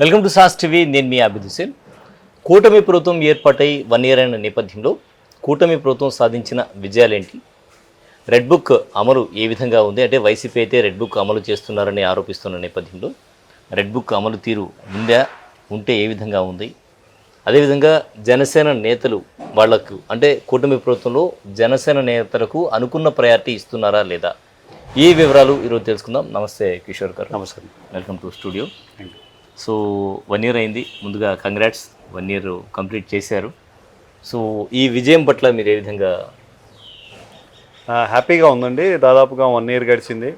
Welcome to sauce TV. నేను మీ అభిద్ హుసేన్. కూటమి ప్రభుత్వం ఏర్పాటై వన్ ఇయర్ అయిన నేపథ్యంలో కూటమి ప్రభుత్వం సాధించిన విజయాలేంటి? రెడ్ బుక్ అమలు ఏ విధంగా ఉంది? అంటే వైసీపీ అయితే రెడ్ బుక్ అమలు చేస్తున్నారని ఆరోపిస్తున్న నేపథ్యంలో రెడ్ బుక్ అమలు తీరు ఉందా ఉంటే ఏ విధంగా ఉంది? అదేవిధంగా జనసేన నేతలు వాళ్ళకు అంటే కూటమి ప్రభుత్వంలో జనసేన నేతలకు అనుకున్న ప్రయారిటీ ఇస్తున్నారా లేదా? ఈ వివరాలు ఈరోజు తెలుసుకుందాం. నమస్తే కిషోర్ గారు. నమస్కారం. Welcome to studio. So one year అయింది. ముందుగా కంగ్రాట్స్ వన్ ఇయర్ కంప్లీట్ చేశారు. సో ఈ విజయం పట్ల మీరు ఏ విధంగా హ్యాపీగా ఉందండి. దాదాపుగా వన్ ఇయర్ గడిచింది.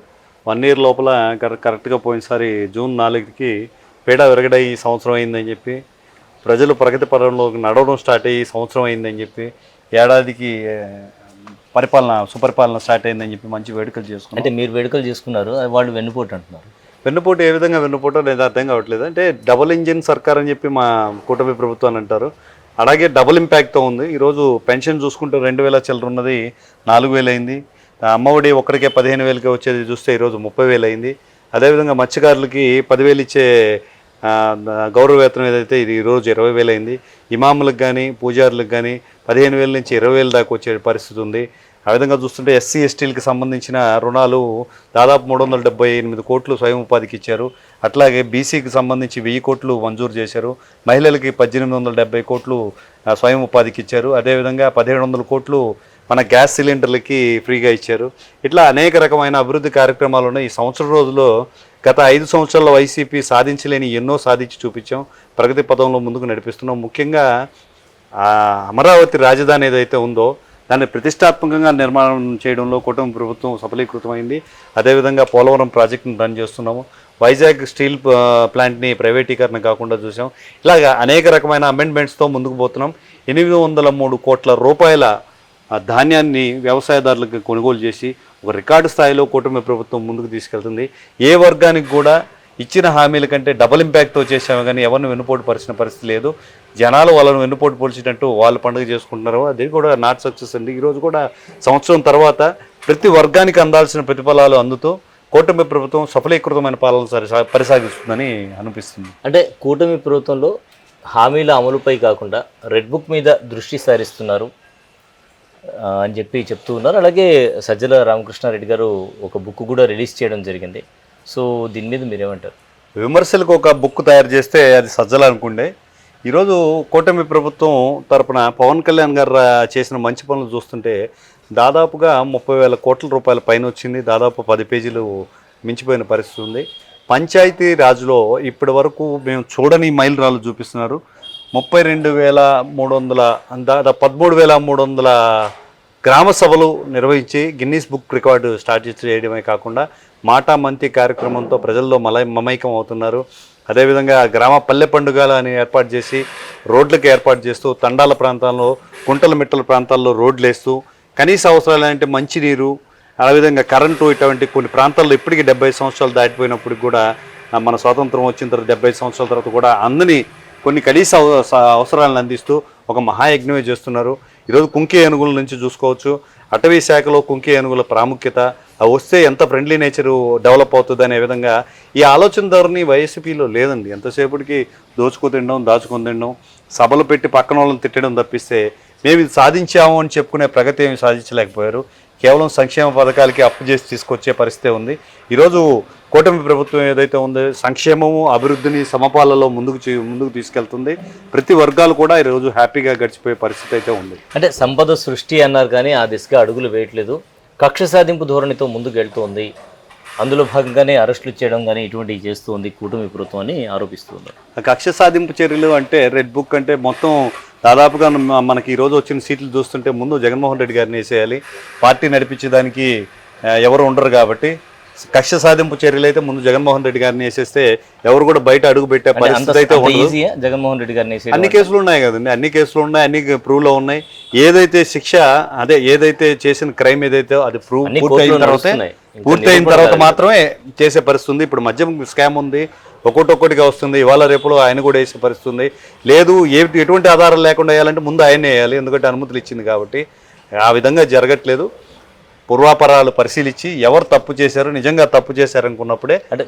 వన్ ఇయర్ లోపల కరె- కరెక్ట్గా పోయినసారి జూన్ నాలుగుకి పేడ విరగడ ఈ సంవత్సరం అయిందని చెప్పి ప్రజలు ప్రగతి పదంలో నడవడం స్టార్ట్ అయ్యి సంవత్సరం అయిందని చెప్పి ఏడాదికి పరిపాలన సుపరిపాలన స్టార్ట్ అయిందని చెప్పి మంచి వేడుకలు చేసుకున్నాం. అంటే మీరు వేడుకలు చేసుకున్నారు వాళ్ళు వెన్నుపోటు అంటున్నారు. వెన్నుపోటు ఏ విధంగా వెన్నుపోటో లేదా అర్థం కావట్లేదు. అంటే డబుల్ ఇంజిన్ సర్కార్ అని చెప్పి మా కూటమి ప్రభుత్వాన్ని అంటారు. అలాగే డబుల్ ఇంపాక్ట్తో ఉంది. ఈరోజు పెన్షన్ చూసుకుంటే రెండు వేల చిల్లర ఉన్నది నాలుగు వేలు అయింది. అమ్మఒడి ఒక్కరికే పదిహేను వేలకి వచ్చేది చూస్తే ఈరోజు ముప్పై వేలు అయింది. అదేవిధంగా మత్స్యకారులకి పదివేలు ఇచ్చే గౌరవ వేతనం ఏదైతే ఇది ఈరోజు ఇరవై వేలు అయింది. ఇమాములకు కానీ పూజారులకు కానీ పదిహేను వేల నుంచి ఇరవై వేల దాకా వచ్చే పరిస్థితి ఉంది. ఆ విధంగా చూస్తుంటే ఎస్సీ ఎస్టీలకి సంబంధించిన రుణాలు దాదాపు మూడు వందల డెబ్బై ఎనిమిది కోట్లు స్వయం ఉపాధికి ఇచ్చారు. అట్లాగే బీసీకి సంబంధించి వెయ్యి కోట్లు మంజూరు చేశారు. మహిళలకి పద్దెనిమిది వందల డెబ్బై కోట్లు స్వయం ఉపాధికి ఇచ్చారు. అదేవిధంగా పదిహేడు వందల కోట్లు మన గ్యాస్ సిలిండర్లకి ఫ్రీగా ఇచ్చారు. ఇట్లా అనేక రకమైన అభివృద్ధి కార్యక్రమాలు ఉన్నాయి. ఈ సంవత్సరం రోజుల్లో గత ఐదు సంవత్సరాల వైసీపీ సాధించలేని ఎన్నో సాధించి చూపించాం. ప్రగతి పదంలో ముందుకు నడిపిస్తున్నాం. ముఖ్యంగా అమరావతి రాజధాని ఏదైతే ఉందో దాన్ని ప్రతిష్టాత్మకంగా నిర్మాణం చేయడంలో కుటుంబ ప్రభుత్వం సఫలీకృతమైంది. అదేవిధంగా పోలవరం ప్రాజెక్టును రన్ చేస్తున్నాము. వైజాగ్ స్టీల్ ప్లాంట్ని ప్రైవేటీకరణ కాకుండా చూసాం. ఇలాగా అనేక రకమైన అమెండ్మెంట్స్తో ముందుకు పోతున్నాం. ఎనిమిది వందల మూడు కోట్ల రూపాయల ధాన్యాన్ని వ్యవసాయదారులకు కొనుగోలు చేసి ఒక రికార్డు స్థాయిలో కూటమి ప్రభుత్వం ముందుకు తీసుకెళ్తుంది. ఏ వర్గానికి కూడా ఇచ్చిన హామీల కంటే డబుల్ ఇంపాక్ట్తో చేసాము కానీ ఎవరిని వెన్నుపోటు పరిచిన పరిస్థితి లేదు. జనాలు వాళ్ళని వెన్నుపోటు పొలిచినట్టు వాళ్ళు పండుగ చేసుకుంటున్నారు అది కూడా నాట్ సక్సెస్ అండి. ఈరోజు కూడా సంవత్సరం తర్వాత ప్రతి వర్గానికి అందాల్సిన ప్రతిఫలాలు అందుతూ కూటమి ప్రభుత్వం సఫలీకృతమైన పాలన సరి- పరిసాగిస్తుందని అనిపిస్తుంది. అంటే కూటమి ప్రభుత్వంలో హామీల అమలుపై కాకుండా రెడ్ బుక్ మీద దృష్టి సారిస్తున్నారు అని చెప్పి చెప్తూ ఉన్నారు. అలాగే సజ్జల రామకృష్ణారెడ్డి గారు ఒక బుక్ కూడా రిలీజ్ చేయడం జరిగింది. సో దీని మీద మీరేమంటారు? విమర్శలకు ఒక బుక్ తయారు చేస్తే అది సజ్జలు అనుకుండే. ఈరోజు కూటమి ప్రభుత్వం తరపున పవన్ కళ్యాణ్ గారు చేసిన మంచి పనులు చూస్తుంటే దాదాపుగా ముప్పై వేల కోట్ల రూపాయల పైన వచ్చింది. దాదాపు పది పేజీలు మించిపోయిన పరిస్థితి ఉంది. పంచాయతీ రాజులో ఇప్పటి వరకు మేము చూడని మైలు రాళ్ళు చూపిస్తున్నారు. ముప్పై రెండు వేల మూడు వందల దాదాపు పదమూడు వేల మూడు వందల గ్రామ సభలు నిర్వహించి గిన్నీస్ బుక్ రికార్డు స్టార్ట్ చేయడమే కాకుండా మాటా మంతి కార్యక్రమంతో ప్రజల్లో మల మమైకం అవుతున్నారు. అదేవిధంగా గ్రామ పల్లె పండుగలు అని ఏర్పాటు చేసి రోడ్లకు ఏర్పాటు చేస్తూ తండాల ప్రాంతాల్లో కుంటల మిట్టల ప్రాంతాల్లో రోడ్లు వేస్తూ కనీస అవసరాలు అంటే మంచినీరు అదేవిధంగా కరెంటు ఇటువంటి కొన్ని ప్రాంతాల్లో ఇప్పటికీ డెబ్బై సంవత్సరాలు దాటిపోయినప్పుడు కూడా మన స్వాతంత్రం వచ్చిన తర్వాత డెబ్బై సంవత్సరాల తర్వాత కూడా అందని కొన్ని కనీస అవసరాలను అందిస్తూ ఒక మహాయజ్ఞమే చేస్తున్నారు. ఈరోజు కుంకి ఏనుగుల నుంచి చూసుకోవచ్చు. అటవీ శాఖలో కుంకి ఏనుగుల ప్రాముఖ్యత అవి వస్తే ఎంత ఫ్రెండ్లీ నేచరు డెవలప్ అవుతుంది అనే విధంగా ఈ ఆలోచన ధోరణి వైఎస్పీలో లేదండి. ఎంతసేపటికి దోచుకు తినడం దాచుకొని తినడం సభలు పెట్టి పక్కన వాళ్ళని తిట్టడం తప్పిస్తే మేము ఇది సాధించాము అని చెప్పుకునే ప్రగతి ఏమి సాధించలేకపోయారు. కేవలం సంక్షేమ పథకాలకి అప్పు చేసి తీసుకొచ్చే పరిస్థితి ఉంది. ఈరోజు కూటమి ప్రభుత్వం ఏదైతే ఉందో సంక్షేమము అభివృద్ధిని సమపాలలో ముందుకు ముందుకు తీసుకెళ్తుంది. ప్రతి వర్గాలు కూడా ఈరోజు హ్యాపీగా గడిచిపోయే పరిస్థితి అయితే ఉంది. అంటే సంపద సృష్టి అన్నారు కానీ ఆ దిశగా అడుగులు వేయట్లేదు. కక్ష సాధింపు ధోరణితో ముందుకు వెళ్తోంది. అందులో భాగంగానే అరెస్టులు చేయడం కానీ ఇటువంటివి చేస్తూ ఉంది కూటమి ప్రభుత్వం అని ఆరోపిస్తున్నారు ఆ కక్ష సాధింపు చర్యలు అంటే రెడ్ బుక్ అంటే మొత్తం దాదాపుగా మనకి ఈ రోజు వచ్చిన సీట్లు చూస్తుంటే ముందు జగన్మోహన్ రెడ్డి గారిని వేసేయాలి. పార్టీ నడిపించడానికి ఆ, ఎవరు ఉండరు కాబట్టి కక్ష సాధింపు చర్యలు అయితే ముందు జగన్మోహన్ రెడ్డి గారిని వేసేస్తే ఎవరు కూడా బయట అడుగు పెట్టే పరిస్థితి అయితే జగన్మోహన్ రెడ్డి గారిని అన్ని కేసులు ఉన్నాయి కదండి అన్ని కేసులు ఉన్నాయి అన్ని ప్రూవ్లో ఉన్నాయి. ఏదైతే శిక్ష అదే ఏదైతే చేసిన క్రైమ్ ఏదైతే అది ప్రూవ్ అన్ని పూర్తి అయిన కోర్టులో తర్వాత నడుస్తున్నాయి. ఇంకా పూర్తి అయిన నిరూపణ తర్వాత. మాత్రమే చేసే పరిస్థితి ఉంది. ఇప్పుడు మద్యం స్కామ్ ఉంది ఒక్కొక్కటి ఒక్కటిగా వస్తుంది. ఇవాళ రేపులో ఆయన కూడా వేసే పరిస్థితి ఉంది. లేదు ఏ ఎటువంటి ఆధారం లేకుండా వేయాలంటే ముందు ఆయనే వేయాలి. ఎందుకంటే అనుమతులు ఇచ్చింది కాబట్టి ఆ విధంగా జరగట్లేదు. పూర్వాపరాలు పరిశీలించి ఎవరు తప్పు చేశారు నిజంగా తప్పు చేశారు అనుకున్నప్పుడే అంటే.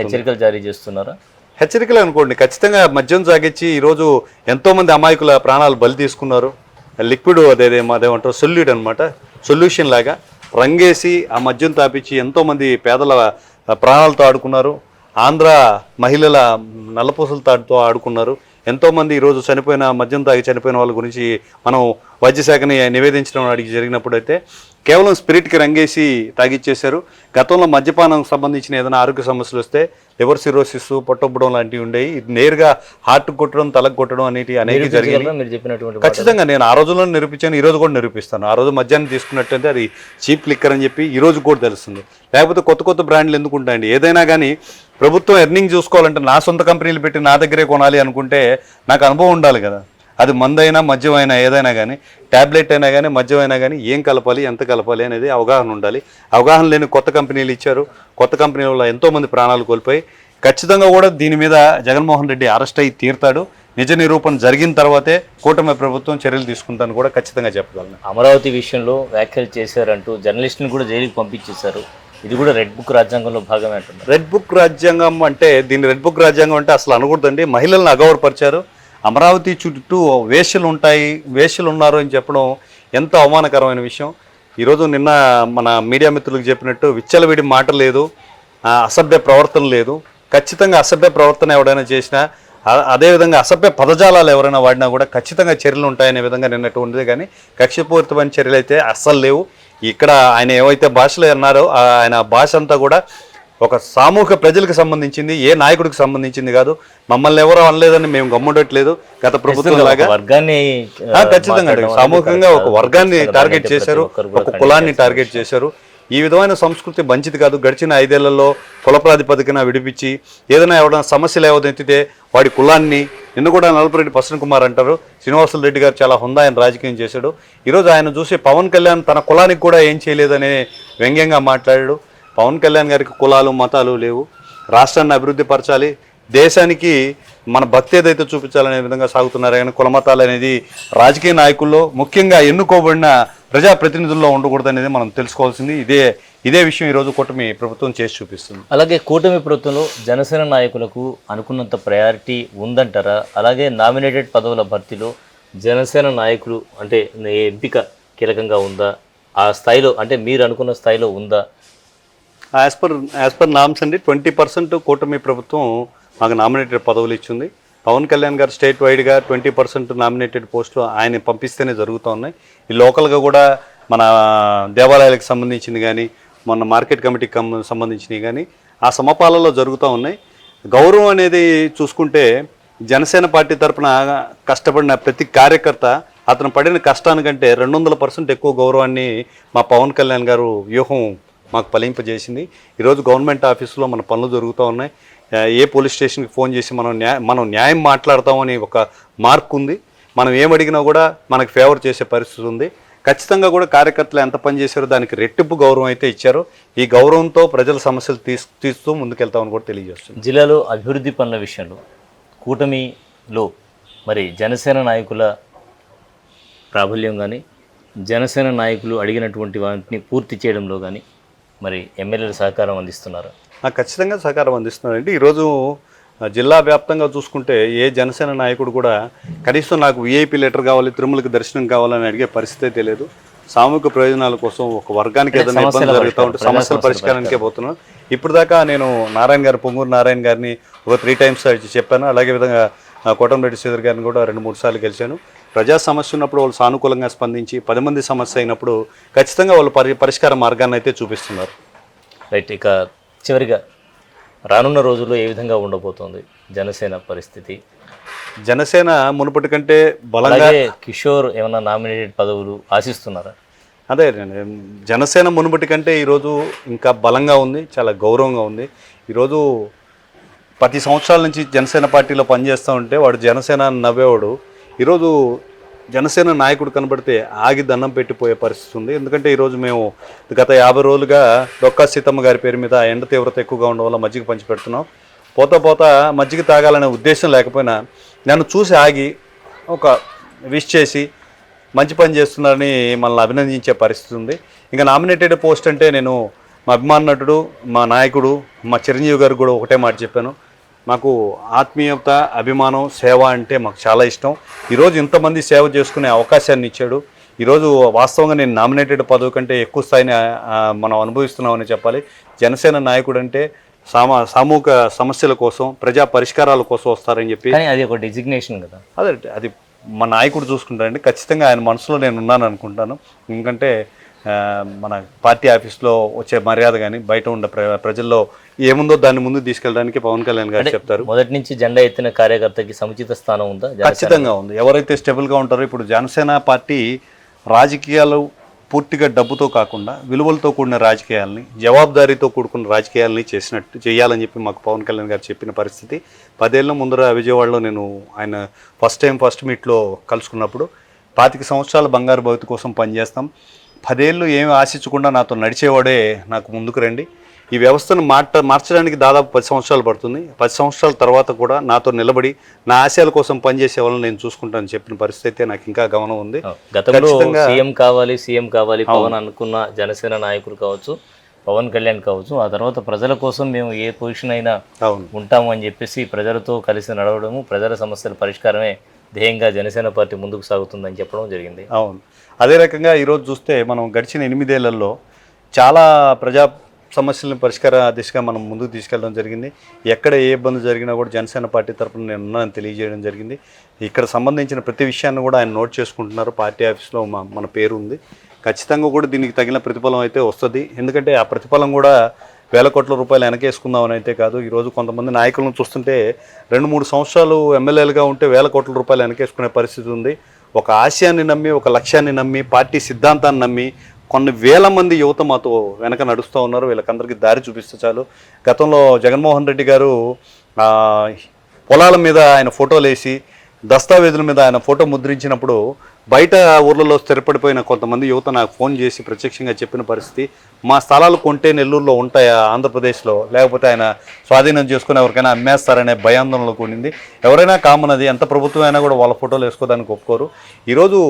హెచ్చరికలు జారీ చేస్తున్నారా? హెచ్చరికలు అనుకోండి. ఖచ్చితంగా మద్యం సాగించి ఈరోజు ఎంతోమంది అమాయకుల ప్రాణాలు బలి తీసుకున్నారు. లిక్విడ్ అదేదే అదేమంటారు సొల్యూట్ అనమాట సొల్యూషన్ లాగా రంగేసి ఆ మద్యం తాపించి ఎంతోమంది పేదల ప్రాణాలతో ఆడుకున్నారు. ఆంధ్ర మహిళల నల్లపూసలతో ఆడుకున్నారు. ఎంతోమంది ఈరోజు చనిపోయిన మద్యం తాగి చనిపోయిన వాళ్ళ గురించి మనం వైద్యశాఖని నివేదించడం అడిగి జరిగినప్పుడు అయితే కేవలం స్పిరిట్కి రంగేసి తాగిచ్చేశారు. గతంలో మద్యపానం సంబంధించిన ఏదైనా ఆరోగ్య సమస్యలు వస్తే లివర్ సిరోసిస్ పొట్టొబ్బడం లాంటివి ఉండేవి. ఇది నేరుగా హార్ట్ కొట్టడం తలకు కొట్టడం అనేవి అనేవి మాట? ఖచ్చితంగా నేను ఆ రోజుల్లో నిరూపించాను ఈ రోజు కూడా నిరూపిస్తాను. ఆ రోజు మధ్యాహ్నం తీసుకున్నట్టయితే అది చీప్ లిక్కర్ అని చెప్పి ఈ రోజు కూడా తెలుస్తుంది. లేకపోతే కొత్త కొత్త బ్రాండ్లు ఎందుకు ఉంటాయండి? ఏదైనా కానీ ప్రభుత్వం ఎర్నింగ్ చూసుకోవాలంటే నా సొంత కంపెనీలు పెట్టి నా దగ్గరే కొనాలి అనుకుంటే నాకు అనుభవం ఉండాలి కదా. అది మందైనా మద్యం అయినా ఏదైనా కానీ ట్యాబ్లెట్ అయినా కానీ మద్యం అయినా కానీ ఏం కలపాలి ఎంత కలపాలి అనేది అవగాహన ఉండాలి. అవగాహన లేని కొత్త కంపెనీలు ఇచ్చారు. కొత్త కంపెనీల వల్ల ఎంతోమంది ప్రాణాలు కోల్పోయి ఖచ్చితంగా కూడా దీని మీద జగన్మోహన్ రెడ్డి అరెస్ట్ అయ్యి తీరుతాడు. నిజ నిరూపణ జరిగిన తర్వాతే కూటమి ప్రభుత్వం చర్యలు తీసుకుంటాను కూడా ఖచ్చితంగా చెప్పగలను. అమరావతి విషయంలో వ్యాఖ్యలు చేశారంటూ జర్నలిస్ట్ని కూడా జైలుకి పంపించేశారు. ఇది కూడా రెడ్ బుక్ రాజ్యాంగంలో భాగమే అంటున్నారు. రెడ్ బుక్ రాజ్యాంగం అంటే దీన్ని రెడ్ బుక్ రాజ్యాంగం అంటే అసలు అనకూడదండి. మహిళలను అగౌరవపరిచారు. అమరావతి చుట్టూ వేశ్యలు ఉంటాయి వేషలు ఉన్నారు అని చెప్పడం ఎంత అవమానకరమైన విషయం. ఈరోజు నిన్న మన మీడియా మిత్రులకు చెప్పినట్టు విచ్చలవిడి మాట లేదు అసభ్య ప్రవర్తన లేదు. ఖచ్చితంగా అసభ్య ప్రవర్తన ఎవడైనా చేసినా అదేవిధంగా అసభ్య పదజాలాలు ఎవరైనా వాడినా కూడా ఖచ్చితంగా చర్యలు ఉంటాయనే విధంగా నిన్నట్టు ఉండేది. కానీ కక్షపూరితమైన చర్యలు అయితే అస్సలు లేవు. ఇక్కడ ఆయన ఏవైతే భాషలు అన్నారో ఆయన భాష అంతా కూడా ఒక సామూహిక ప్రజలకు సంబంధించింది ఏ నాయకుడికి సంబంధించింది కాదు. మమ్మల్ని ఎవరో అనలేదని మేము గమ్ముడట్లేదు. గత ప్రభుత్వం లాగా వర్గాన్ని ఖచ్చితంగా. సామూహికంగా ఒక వర్గాన్ని టార్గెట్ చేశారు ఒక కులాన్ని టార్గెట్ చేశారు. ఈ విధమైన సంస్కృతి మంచిది కాదు. గడిచిన ఐదేళ్ళలో కుల ప్రాతిపదికన విడిపించి ఏదైనా ఎవరైనా సమస్యలు ఏవైతే వాడి కులాన్ని నిన్న కూడా నలపరెడ్డి పసన్ కుమార్ అంటారు. శ్రీనివాసులు రెడ్డి గారు చాలా హుందా ఆయన రాజకీయం చేశాడు. ఈరోజు ఆయన చూసి పవన్ కళ్యాణ్ తన కులానికి కూడా ఏం చేయలేదనే వ్యంగ్యంగా మాట్లాడాడు. పవన్ కళ్యాణ్ గారికి కులాలు మతాలు లేవు. రాష్ట్రాన్ని అభివృద్ధి పరచాలి. దేశానికి మన భక్తి ఏదైతే చూపించాలనే విధంగా సాగుతున్నారు కానీ కులమతాలు అనేది రాజకీయ నాయకుల్లో ముఖ్యంగా ఎన్నుకోబడిన ప్రజాప్రతినిధుల్లో ఉండకూడదు అనేది మనం తెలుసుకోవాల్సింది. ఇదే ఇదే విషయం ఈరోజు కూటమి ప్రభుత్వం చేసి చూపిస్తుంది. అలాగే కూటమి ప్రభుత్వంలో జనసేన నాయకులకు అనుకున్నంత ప్రయారిటీ ఉందంటారా? అలాగే నామినేటెడ్ పదవుల భర్తీలో జనసేన నాయకులు అంటే ఎంపిక కీలకంగా ఉందా? ఆ స్థాయిలో అంటే మీరు అనుకున్న స్థాయిలో ఉందా? As per as per norms అండి ట్వంటీ పర్సెంట్ కూటమి ప్రభుత్వం మాకు నామినేటెడ్ పదవులు ఇచ్చింది. పవన్ కళ్యాణ్ గారు స్టేట్ వైడ్గా ట్వంటీ పర్సెంట్ నామినేటెడ్ పోస్టులు ఆయన పంపిస్తేనే జరుగుతూ ఉన్నాయి ఈ లోకల్గా కూడా మన దేవాలయాలకు సంబంధించింది కానీ మొన్న మార్కెట్ కమిటీకి కం- సంబంధించినవి కానీ ఆ సమపాలలో జరుగుతూ ఉన్నాయి. గౌరవం అనేది చూసుకుంటే జనసేన పార్టీ తరఫున కష్టపడిన ప్రతి కార్యకర్త అతను పడిన కష్టానికంటే రెండు వందల పర్సెంట్ ఎక్కువ గౌరవాన్ని మా పవన్ కళ్యాణ్ గారు వ్యూహం మాకు ఫలింపజేసింది. ఈరోజు గవర్నమెంట్ ఆఫీసులో మన పనులు జరుగుతూ ఉన్నాయి. ఏ పోలీస్ స్టేషన్కి ఫోన్ చేసి మనం న్యాయ మనం న్యాయం మాట్లాడతామని ఒక మార్క్ ఉంది. మనం ఏమడిగినా కూడా మనకు ఫేవర్ చేసే పరిస్థితి ఉంది. ఖచ్చితంగా కూడా కార్యకర్తలు ఎంత పని చేశారో దానికి రెట్టింపు గౌరవం అయితే ఇచ్చారో. ఈ గౌరవంతో ప్రజల సమస్యలు తీసు తీస్తూ ముందుకెళ్తామని కూడా తెలియజేస్తుంది జిల్లాలో అభివృద్ధి పనుల విషయంలో కూటమిలో మరి జనసేన నాయకుల ప్రాబల్యం కానీ జనసేన నాయకులు అడిగినటువంటి వాటిని పూర్తి చేయడంలో కానీ మరి ఎమ్మెల్యేల సహకారం అందిస్తున్నారు? నాకు ఖచ్చితంగా సహకారం అందిస్తున్నారండి. ఈరోజు జిల్లా వ్యాప్తంగా చూసుకుంటే ఏ జనసేన నాయకుడు కూడా కనీసం నాకు విఐపి లెటర్ కావాలి తిరుమలకి దర్శనం కావాలని అడిగే పరిస్థితే తెలియదు సామూహిక ప్రయోజనాల కోసం ఒక వర్గానికి ఏదైనా ఇబ్బంది సమస్యల జరుగుతూ ఉంటే సమస్యల పరిష్కారానికే పోతున్నాను. ఇప్పుడు దాకా నేను నారాయణ గారు పొంగూరు నారాయణ గారిని ఒక త్రీ టైమ్స్ చెప్పాను. అలాగే విధంగా కోటంరెడ్డి శ్రీధర్ గారిని కూడా రెండు మూడు సార్లు గెలిచాను. ప్రజా సమస్య ఉన్నప్పుడు వాళ్ళు సానుకూలంగా స్పందించి పది మంది సమస్య అయినప్పుడు ఖచ్చితంగా వాళ్ళు పరి పరిష్కార మార్గాన్ని అయితే చూపిస్తున్నారు. రైట్ ఇక చివరిగా రానున్న రోజుల్లో ఏ విధంగా ఉండబోతోంది జనసేన పరిస్థితి? జనసేన మునుపటి కంటే బలంగా అలాగే కిషోర్ ఏమైనా నామినేటెడ్ పదవులు ఆశిస్తున్నారా? అదే జనసేన మునుపటి కంటే ఈరోజు ఇంకా బలంగా ఉంది చాలా గౌరవంగా ఉంది. ఈరోజు పది సంవత్సరాల నుంచి జనసేన పార్టీలో పనిచేస్తూ ఉంటే వాడు జనసేన అని నవ్వేవాడు. ఈరోజు జనసేన నాయకుడు కనబడితే ఆగి దండం పెట్టిపోయే పరిస్థితి ఉంది. ఎందుకంటే ఈరోజు మేము గత యాభై రోజులుగా డొక్కా సీతమ్మ గారి పేరు మీద ఎండ తీవ్రత ఎక్కువగా ఉండడం వల్ల మజ్జిగ పంచి పెడుతున్నాం. పోతా పోతా మజ్జిగ తాగాలనే ఉద్దేశం లేకపోయినా నన్ను చూసి ఆగి ఒక విష్ చేసి మంచి పని చేస్తున్నారని మనల్ని అభినందించే పరిస్థితి ఉంది. ఇంకా నామినేటెడ్ పోస్ట్ అంటే నేను మా అభిమాన నటుడు మా నాయకుడు మా చిరంజీవి గారు కూడా ఒకటే మాట చెప్పాను. మాకు ఆత్మీయత అభిమానం సేవ అంటే మాకు చాలా ఇష్టం. ఈరోజు ఇంతమంది సేవ చేసుకునే అవకాశాన్ని ఇచ్చాడు. ఈరోజు వాస్తవంగా నేను నామినేటెడ్ పదవి కంటే ఎక్కువ స్థాయిని మనం అనుభవిస్తున్నామని చెప్పాలి. జనసేన నాయకుడు అంటే సామా సామూహిక సమస్యల కోసం ప్రజా పరిష్కారాల కోసం వస్తారని చెప్పి. అది ఒక డిజిగ్నేషన్ కదా. అదే అది మా నాయకుడు చూసుకుంటారండి. ఖచ్చితంగా ఆయన మనసులో నేను ఉన్నాను అనుకుంటాను ఎందుకంటే మన పార్టీ ఆఫీస్లో వచ్చే మర్యాద కానీ బయట ఉండే ప్ర- ప్రజల్లో ఏముందో దాన్ని ముందు తీసుకెళ్ళడానికి పవన్ కళ్యాణ్ గారు చెప్తారు. మొదటి నుంచి జెండా ఎత్తిన కార్యకర్తకి సముచిత స్థానం ఉందా? ఖచ్చితంగా ఉంది. ఎవరైతే స్టెబుల్గా ఉంటారో ఇప్పుడు జనసేన పార్టీ రాజకీయాలు పూర్తిగా డబ్బుతో కాకుండా విలువలతో కూడిన రాజకీయాలని జవాబుదారీతో కూడుకున్న రాజకీయాలని చేసినట్టు చేయాలని చెప్పి మాకు పవన్ కళ్యాణ్ గారు చెప్పిన పరిస్థితి. పదేళ్ళ ముందర విజయవాడలో నేను ఆయన ఫస్ట్ టైం ఫస్ట్ మీట్లో కలుసుకున్నప్పుడు పాతిక సంవత్సరాల బంగారు భవిత కోసం పనిచేస్తాం. పదేళ్ళు ఏమి ఆశించకుండా నాతో నడిచేవాడే నాకు ముందుకు రండి. ఈ వ్యవస్థను మార్చ మార్చడానికి దాదాపు పది సంవత్సరాలు పడుతుంది. పది సంవత్సరాల తర్వాత కూడా నాతో నిలబడి నా ఆశయాల కోసం పనిచేసే వాళ్ళని నేను చూసుకుంటాను చెప్పిన పరిస్థితి అయితే నాకు ఇంకా గమనం ఉంది. గతంలో సీఎం కావాలి సీఎం కావాలి పవన్ అనుకున్న జనసేన నాయకులు కావచ్చు పవన్ కళ్యాణ్ కావచ్చు ఆ తర్వాత ప్రజల కోసం మేము ఏ పొజిషన్ అయినా ఉంటాము అని చెప్పేసి ప్రజలతో కలిసి నడవడము ప్రజల సమస్యల పరిష్కారమే ధ్యేయంగా జనసేన పార్టీ ముందుకు సాగుతుందని చెప్పడం జరిగింది. అవును. అదే రకంగా ఈరోజు చూస్తే మనం గడిచిన ఎనిమిదేళ్ళలో చాలా ప్రజా సమస్యలను పరిష్కార దిశగా మనం ముందుకు తీసుకెళ్ళడం జరిగింది. ఎక్కడ ఏ ఇబ్బంది జరిగినా కూడా జనసేన పార్టీ తరపున నేను ఉన్నానని తెలియజేయడం జరిగింది. ఇక్కడ సంబంధించిన ప్రతి విషయాన్ని కూడా ఆయన నోట్ చేసుకుంటున్నారు. పార్టీ ఆఫీస్లో మా మన పేరు ఉంది. ఖచ్చితంగా కూడా దీనికి తగిన ప్రతిఫలం అయితే వస్తుంది. ఎందుకంటే ఆ ప్రతిఫలం కూడా వేల కోట్ల రూపాయలు వెనకేసుకుందామని అయితే కాదు. ఈరోజు కొంతమంది నాయకులను చూస్తుంటే రెండు మూడు సంవత్సరాలు ఎమ్మెల్యేలుగా ఉంటే వేల కోట్ల రూపాయలు వెనకేసుకునే పరిస్థితి ఉంది. ఒక ఆశయాన్ని నమ్మి ఒక లక్ష్యాన్ని నమ్మి పార్టీ సిద్ధాంతాన్ని నమ్మి కొన్ని వేల మంది యువత మాతో వెనక నడుస్తూ ఉన్నారు. వీళ్ళకందరికీ దారి చూపిస్తే చాలు. గతంలో జగన్మోహన్ రెడ్డి గారు పొలాల మీద ఆయన ఫోటోలు వేసి దస్తావేజుల మీద ఆయన ఫోటో ముద్రించినప్పుడు బయట ఊర్లలో స్థిరపడిపోయిన కొంతమంది యువత నాకు ఫోన్ చేసి ప్రత్యక్షంగా చెప్పిన పరిస్థితి మా స్థలాలు కొంటే నెల్లూరులో ఉంటాయా ఆంధ్రప్రదేశ్లో? లేకపోతే ఆయన స్వాధీనం చేసుకుని ఎవరికైనా అమ్మేస్తారనే భయాందోళనలో కూడింది. ఎవరైనా కామన్ అది ఎంత ప్రభుత్వం అయినా కూడా వాళ్ళ ఫోటోలు వేసుకోవడానికి ఒప్పుకోరు. ఈరోజు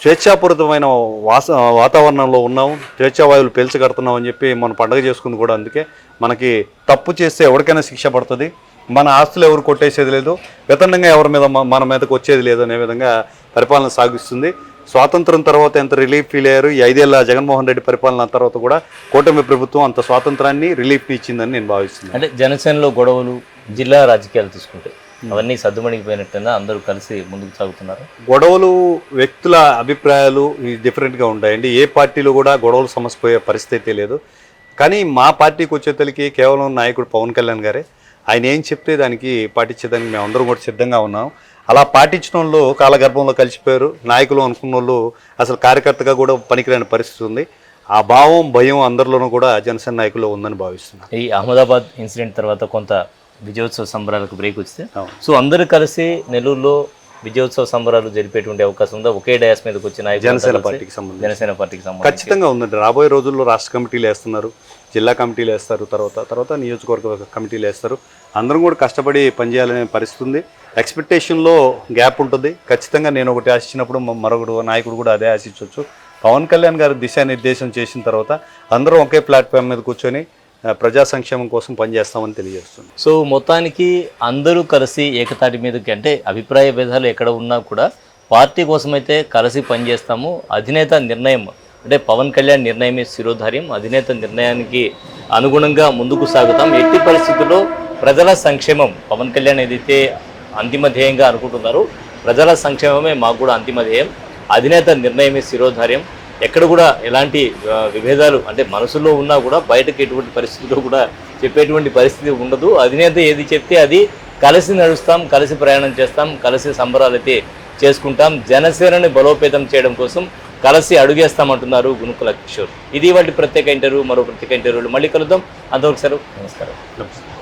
స్వేచ్ఛాపూరితమైన వాస వాతావరణంలో ఉన్నాం స్వేచ్ఛావాయువులు పీల్చగడుతున్నాం అని చెప్పి మనం పండగ చేసుకుంది కూడా అందుకే మనకి తప్పు చేస్తే ఎవరికైనా శిక్ష పడుతుంది. మన ఆస్తులు ఎవరు కొట్టేసేది లేదు వితండంగా ఎవరి మీద మన మీదకి వచ్చేది లేదు అనే విధంగా పరిపాలన సాగిస్తుంది. స్వాతంత్రం తర్వాత ఎంత రిలీఫ్ ఫీల్ అయ్యారు? ఈ ఐదేళ్ళ జగన్మోహన్ రెడ్డి పరిపాలన తర్వాత కూడా కూటమి ప్రభుత్వం అంత స్వాతంత్రాన్ని రిలీఫ్ ఇచ్చిందని నేను భావిస్తున్నాను. అంటే జనసేనలో గొడవలు జిల్లా రాజకీయాలు తీసుకుంటే అవన్నీ సర్దుమణిగిపోయినట్టుగా అందరూ కలిసి ముందుకు సాగుతున్నారు? గొడవలు వ్యక్తుల అభిప్రాయాలు డిఫరెంట్గా ఉంటాయండి. ఏ పార్టీలో కూడా గొడవలు సమస్య పోయే పరిస్థితి లేదు. కానీ మా పార్టీకి వచ్చేతలకి కేవలం నాయకుడు పవన్ కళ్యాణ్ గారే. ఆయన ఏం చెప్తే దానికి పాటించేదానికి మేము అందరం కూడా సిద్ధంగా ఉన్నాం. అలా పాటించిన వాళ్ళు కాలగర్భంలో కలిసిపోయారు. నాయకులు అనుకున్న వాళ్ళు అసలు కార్యకర్తగా కూడా పనికిరాని పరిస్థితి ఉంది. ఆ భావం భయం అందరిలోనూ కూడా జనసేన నాయకుల్లో ఉందని భావిస్తున్నాను ఈ అహ్మదాబాద్ ఇన్సిడెంట్ తర్వాత కొంత విజయోత్సవ సంబరాలకు బ్రేక్ వస్తే. సో అందరూ కలిసి నెల్లూరులో విజయోత్సవ సంబరాలు జరిపేటువంటి అవకాశం ఉందా? ఒకే డయాస్ మీదకి వచ్చిన జనసేన పార్టీకి సంబంధించి. జనసేన పార్టీకి సంబంధించి. ఖచ్చితంగా ఉందండి. రాబోయే రోజుల్లో రాష్ట్ర కమిటీలు వేస్తున్నారు జిల్లా కమిటీలు వేస్తారు తర్వాత తర్వాత నియోజకవర్గ కమిటీలు వేస్తారు. అందరం కూడా కష్టపడి పనిచేయాలనే పరిస్థితి ఉంది. ఎక్స్పెక్టేషన్లో గ్యాప్ ఉంటుంది. ఖచ్చితంగా నేను ఒకటి ఆశించినప్పుడు మరొకడు నాయకుడు కూడా అదే ఆశించవచ్చు పవన్ కళ్యాణ్ గారు దిశానిర్దేశం చేసిన తర్వాత అందరం ఒకే ప్లాట్ఫామ్ మీద కూర్చొని ప్రజా సంక్షేమం కోసం పనిచేస్తామని తెలియజేస్తుంది. సో మొత్తానికి అందరూ కలిసి ఏకతాటి మీదకి అంటే అభిప్రాయ భేదాలు ఎక్కడ ఉన్నా కూడా పార్టీ కోసమైతే కలిసి పనిచేస్తాము. అధినేత నిర్ణయం అంటే పవన్ కళ్యాణ్ నిర్ణయమే శిరోధార్యం. అధినేత నిర్ణయానికి అనుగుణంగా ముందుకు సాగుతాం. ఎట్టి పరిస్థితుల్లో ప్రజల సంక్షేమం పవన్ కళ్యాణ్ ఏదైతే అంతిమ ధ్యేయంగా అనుకుంటున్నారో ప్రజల సంక్షేమమే మాకు కూడా అంతిమ ధ్యేయం. అధినేత నిర్ణయమే శిరోధార్యం. ఎక్కడ కూడా ఎలాంటి విభేదాలు అంటే మనసులో ఉన్నా కూడా బయటకు ఎటువంటి పరిస్థితిలో కూడా చెప్పేటువంటి పరిస్థితి ఉండదు. అధినేత ఏది చెప్తే అది కలిసి నడుస్తాం కలిసి ప్రయాణం చేస్తాం కలిసి సంబరాలు అయితే చేసుకుంటాం. జనసేనని బలోపేతం చేయడం కోసం కలిసి అడుగేస్తామంటున్నారు గునుకుల కిషోర్. ఇది వాటి ప్రత్యేక ఇంటర్వ్యూ మరో ప్రత్యేక ఇంటర్వ్యూలు మళ్ళీ కలుద్దాం. అంతవరకు సార్ నమస్కారం. నమస్కారం.